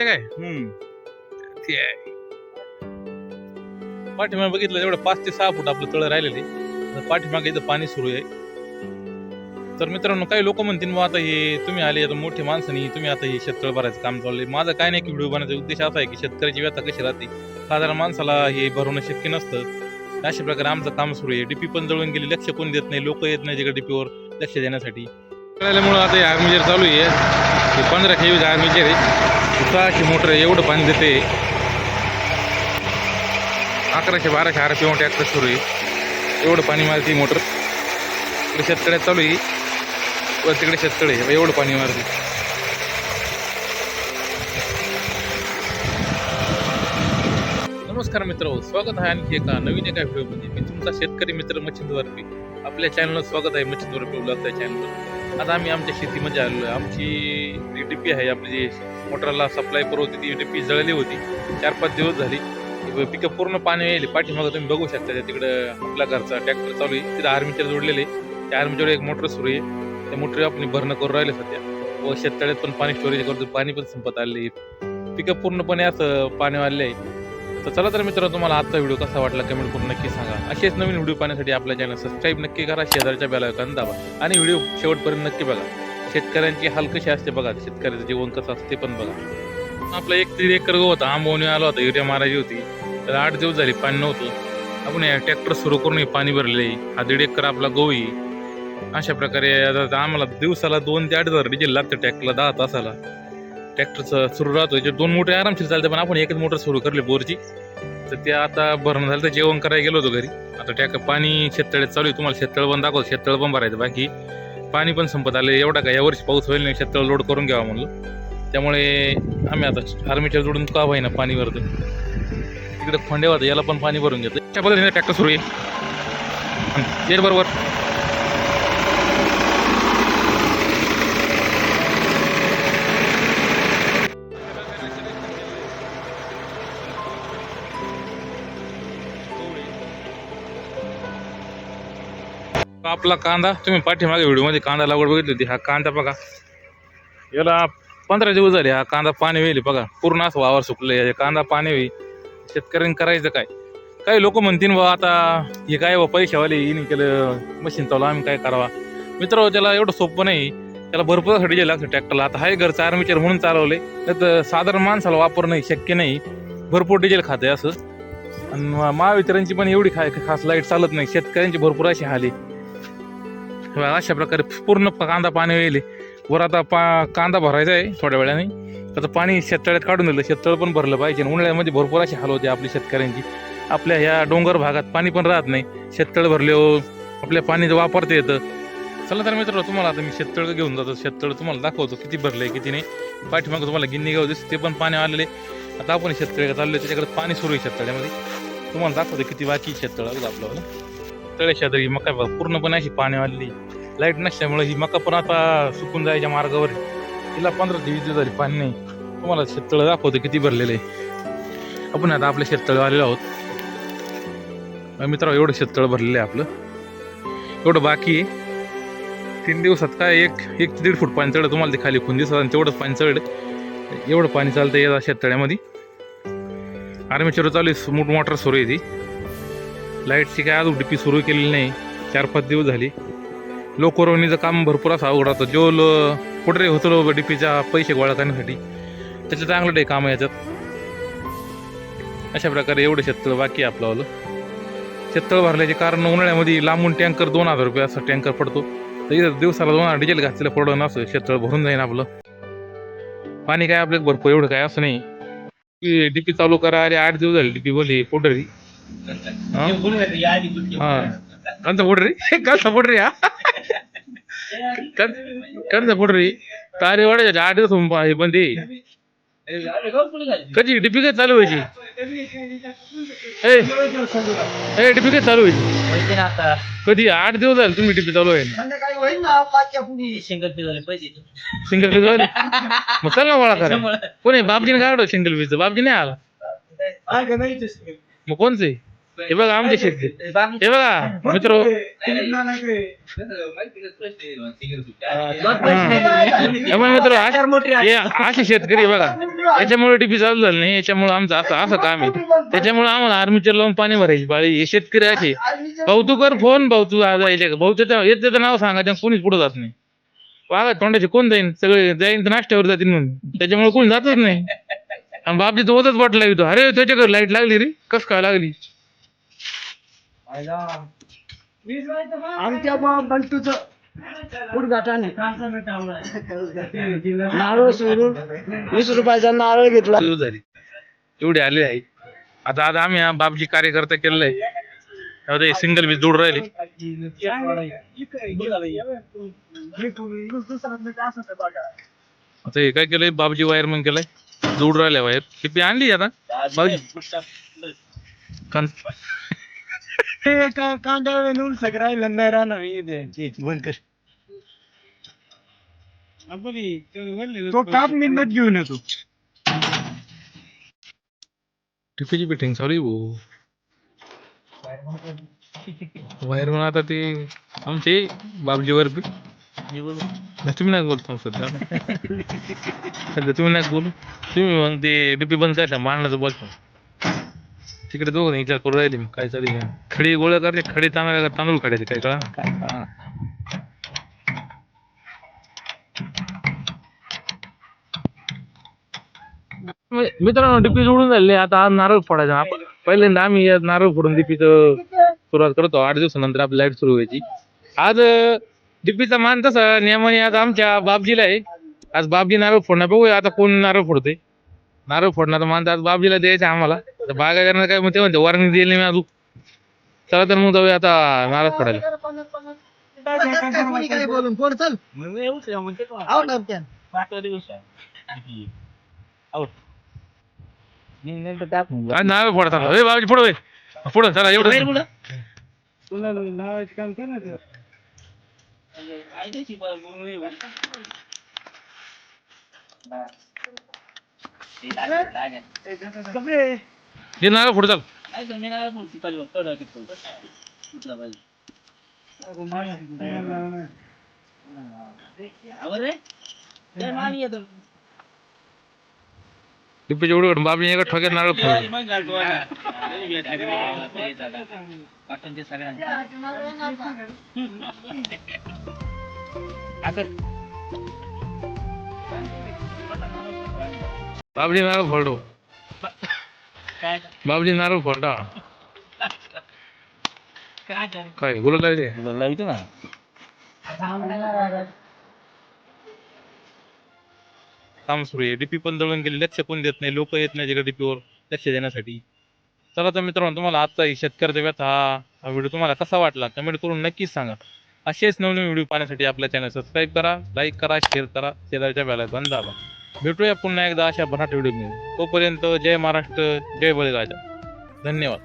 ते काय? हम्म. ते आहे. पाठीमागे बघितलं तेवढं पाच ते सहा फूट आपलं तळ राहिलेले. पाठीमागे इथं पाणी सुरू आहे. तर मित्रांनो काही लोक म्हणतील मग आता हे तुम्ही आले आता मोठे माणसानी तुम्ही आता हे शेततळ भरायचं काम चाललंय. माझं काय नाही की व्हिडिओ बनवायचा उद्देश असा आहे की शेतकऱ्याची व्यथा कशी राहते. साधारण माणसाला हे भरवणं शक्य नसतं. अशा प्रकारे आमचं काम सुरू आहे. डीपी पण जळून गेली लक्ष कोण देत नाही लोक येत नाही तिकडे डीपीवर लक्ष देण्यासाठी. कळल्यामुळं आता हे आर्मीचर चालू आहे. हे पंधरा केवीचं आर्मीचर आहे. सहाशे मोटर एवढं पाणी देते. अकराशे बाराशे अराशे मोठे एम ट्रॅक्टर सुरू आहे. एवढं पाणी मारते मोटर. इकडे शेतकऱ्यात चालू आहे. व तिकडे शेतकरी आहे. एवढं पाणी मारते. नमस्कार मित्र. स्वागत आहे आणखी एका नवीन एका व्हिडिओमध्ये. मी तुमचा शेतकरी मित्र मच्छिंद वरपी. आपल्या चॅनलला स्वागत आहे मच्छिंद वरपी. ब्लॉग त्या चॅनलवर आता आम्ही आमच्या शेतीमध्ये आलेलो आहे. आमची जी डीपी आहे आपली जी मोटरला सप्लाय पुरवते ती डीपी जळली होती. चार पाच दिवस झाली. पिकं पूर्ण पाणी येईल पाठीमागं तुम्ही बघू शकता त्या तिकडं आपल्या घरचा ट्रॅक्टर चालू आहे. तिथं आर्मीचर जोडलेले त्या आर्मीचर एक मोटर सुरू आहे. त्या मोटर आपण भरणं करून राहिले सध्या. व शेततळ्यात पण पाणी स्टोरेज करतो पाणी पण संपत आले पिकं पूर्णपणे असं पाणी वाढले आहे. तर चला तर मित्र तुम्हाला आजचा व्हिडिओ कसा वाटला कमेंट करून नक्की सांगा. असेच नवीन व्हिडिओ पाहण्यासाठी आपल्या चॅनल सबस्क्राईब नक्की करा शेजारच्या बेलायकन दाबा. आणि व्हिडिओ शेवटपर्यंत नक्की बघा. शेतकऱ्यांची हाल कशी असते बघा. शेतकऱ्याचं जीवन कसं असते पण बघा. आपला एक दीड एकर गहू होता आंबवणी आला होता युरिया मारायची होती. तर आठ दिवस झाले पाणी नव्हतं. आपण या ट्रॅक्टर सुरू करून पाणी भरले हा दीड एकर आपला गहू अशा प्रकारे आम्हाला दिवसाला दोन ते आठ हजार डिझेल लागतं ट्रॅक्टरला दहा तासाला. ट्रॅक्टरचं सुरू राहतो जे दोन मोठे आरामशीर चालते पण आपण एकच मोटर सुरू करली बोरची. तर ते आता भरणं झालं तर जेवण करायला गेलो होतो घरी. आता ट्रॅक्टर पाणी शेततळ्यात चालू आहे. तुम्हाला शेततळ पण दाखवतो. शेततळ पण भरायचं. बाकी पाणी पण संपत आलं एवढा काय यावर्षी पाऊस होईल नाही शेततळ लोड करून घ्यावा म्हणलं. त्यामुळे आम्ही आता आर्मीच्या जोडून का होईना पाणी भरतो इकडे खोंडे होतं याला पण पाणी भरून घेतो त्या पद्धतीने ट्रॅक्टर सुरू आहे. येत बरोबर आपला कांदा तुम्ही पाठीमागे व्हिडिओमध्ये कांदा लागवड बघितली होती. हा कांदा बघा. याला पंधरा दिवस झाले हा कांदा पाणी होईल बघा पूर्ण असं वावर सुकले या कांदा पाणी होईल शेतकऱ्यांनी करायचं काय? काही लोक म्हणतील बा आता हे काय बा पैशावाले येईन केलं मशीन चालू आम्ही काय करावा? मित्र त्याला एवढं सोपं नाही. त्याला भरपूर असं डिझेल लागतं ट्रॅक्टरला आता हाय घरचं आर्मीचर म्हणून चालवले तर साधारण माणसाला वापर नाही शक्य नाही. भरपूर डिझेल खाते असं. आणि मा- महावितरणची पण एवढी खा खास लाइट चालत नाही. शेतकऱ्यांची भरपूर अशी हाली अशा प्रकारे पूर्ण कांदा पाणी येईल. वर आता पा कांदा भरायचा आहे थोड्या वेळाने. आता पाणी शेततळ्यात काढून दिलं. शेततळ पण भरलं पाहिजे. आणि उन्हाळ्यामध्ये भरपूर अशी हाल होते आपली शेतकऱ्यांची. आपल्या ह्या डोंगर भागात पाणी पण राहत नाही. शेततळ भरले हो आपल्या पाणी वापरता येतं. चला तर मित्र तुम्हाला आता मी शेततळ घेऊन जातो. शेततळ तुम्हाला दाखवतो किती भरलंय किती नाही. पाठीमागं तुम्हाला गिन्नी गाव दिसते. ते पण पाणी आलेले आता आपण शेततळे चाललोय त्याच्याकडे पाणी सुरू आहे शेततळ्यामध्ये. तुम्हाला दाखवतो किती बाकी शेततळ. आपल्याला. तळे शेजारी मका पूर्णपणे अशी पाणी आलेली. लाइट नसल्यामुळे ही मका पण आता सुकून जायच्या मार्गावर तिला पंधरा ते वीस दिवस झाली पाणी नाही. तुम्हाला शेततळ दाखवतो किती भरलेलं आहे. आपण आता आपल्या शेततळ आलेलो आहोत. मित्र एवढं शेततळ भरलेलं आहे आपलं. एवढं बाकी आहे. तीन दिवसात काय एक एक ते दीड फूट पाणी चढलं तुम्हाला ते खाली खून दिवसात आणि तेवढंच पाणी चढलं. एवढं पाणी चालतं या शेततळ्यामध्ये. आर्मेचर चालू मोठ मोटर सुरू आहे ती. लाईटची काय अजून डीपी सुरू केलेली नाही. चार पाच दिवस झाली. लोकवरवणीचं काम भरपूर असं अवघड होतं. जो ल कुठे डी पीचा पैसे गोळा करण्यासाठी. त्याचं चांगलं डे काम आहे याच्यात. अशा प्रकारे एवढं शेततळ बाकी आहे आपलं शेततळ भरल्याचे कारण उन्हाळ्यामध्ये लांबून टँकर दोन हजार रुपये असा टँकर पडतो. तर इथं दिवसाला दोन हजार डिझेल घातलेलं पडलं असं शेततळ भरून जाईन आपलं. पाणी काय आपलं भरपूर एवढं काय असं नाही. डी पी चालू करा अरे आठ दिवस झाले डी पी बोलली पोटरी पोटरी कंचा पोटरी हा कंचा पोटरी तारे वाढायच्या आठ दिवस होऊन पा- हे बंद आहे. कधी डीपी काय चालू व्हायची ए ए डीपी काय चालू व्हायची कधी आठ दिवस झाले तुम्ही डीपी चालू आहे सिंगल पैसे झाले मग चल ना गोळा करा कोणी बापजीने काढलं सिंगल पीस बापजी नाही आला मग कोणचे? हे बघा आमचे शेतकरी. हे बघा मित्र मित्र असे शेतकरी बघा. याच्यामुळे डीपी चालू झालं नाही याच्यामुळे आमचं असं असं काम आहे. त्याच्यामुळे आम्हाला आर्मीचे लावून पाणी भरायची बाळी. हे शेतकरी असे. भाऊ तू कर फोन भाऊ तू जायचे का भाऊ त्याच्या येत त्याचं नाव सांगा कोणीच पुढे जात नाही. वागा तोंडाचे कोण जाईन? सगळे जाईन तर नाश्त्यावर जातील म्हणून. त्याच्यामुळे कोणी जातच नाही. आणि बापजी तो होतच वाट लागतो अरे त्याच्याकडे लाइट लागली रे. कस काय लागली? आमच्या बंटूच उद्घाटन नारळ सोडून वीस रुपयाचा नारळ घेतला. सुरू झाली. एवढे आले आहे. आता आता आम्ही हा बापजी कार्यकर्ता केलेलं आहे. सिंगल वीज जोड राहिले. आता हे काय केलंय? बाबजी वायरमन केलंय. जोड राहिल्या वायर टिपी आणली आता? बाबजी कान- कांदा नेऊन सगळं नाही राहणार बंद कर. तो काप मिळत घेऊन येतो. टिपीची फिटिंग सॉरी भाऊ. वायरमन आता ते आमचे बाबजी तुम्ही नाही बोलतो सध्या सध्या तुम्ही नाही बोलू? तुम्ही मग ते डीपी बंद करायचा मांडण्याचं बोलतो. तिकडे दोघं विचार करू राहिले मग काय चालू आहे. खडी गोळा करते खडी तांदूळ तांदूळ काढायचे काय कळा मित्रांनो डीपी जोडून झाले आता आज नारळ फोडायचा. आपण पहिल्यांदा आम्ही या नारळ फोडून डीपीचं सुरुवात करतो. आठ दिवसानंतर आपली लाइट सुरू व्हायची. आज डीपीचा मान तसा नियमाने आज आमच्या बापजीला आहे. आज बापजी नारळ फोडणार बघूया आता कोण नारळ फोडते नारळ फोडणार मान तर आज बापजीला द्यायचं आहे आम्हाला. तर बागा करणार काय म्हणते म्हणते वॉर्निंग दिली नाही अजून. चला तर मग जाऊया आता नारळ फोडायला. बोलून कोण चल आज नारळ फोडतात ए बापजी पुढे पुढे चला एवढं. तुला लावायचं काम कर ना ते. कपडे. हे नारळ फोड चाल डीपीच्या एवढं बाबी एका ठोक्यात नारळ फोड नारळ फोडा काय? बोलत आहे ते? काम सुरू आहे. डीपी पण दळून गेले. लक्ष कोण देत नाही? लोक येत नाही तिकडे डीपीवर लक्ष देण्यासाठी. चला तर मित्रांनो तुम्हाला आजचा ही शेतकऱ्याचा व्यथा हा व्हिडिओ तुम्हाला कसा वाटला? कमेंट करून नक्कीच सांगा. असेच नवनवीन व्हिडिओ पाहण्यासाठी आपल्या चॅनल सबस्क्राईब करा लाईक करा शेअर करा. शेजारच्या बेला बंद दाबा. भेटूया पुन्हा एकदा अशा बनाट व्हिडिओ तोपर्यंत जय महाराष्ट्र जय बळीराजा. धन्यवाद.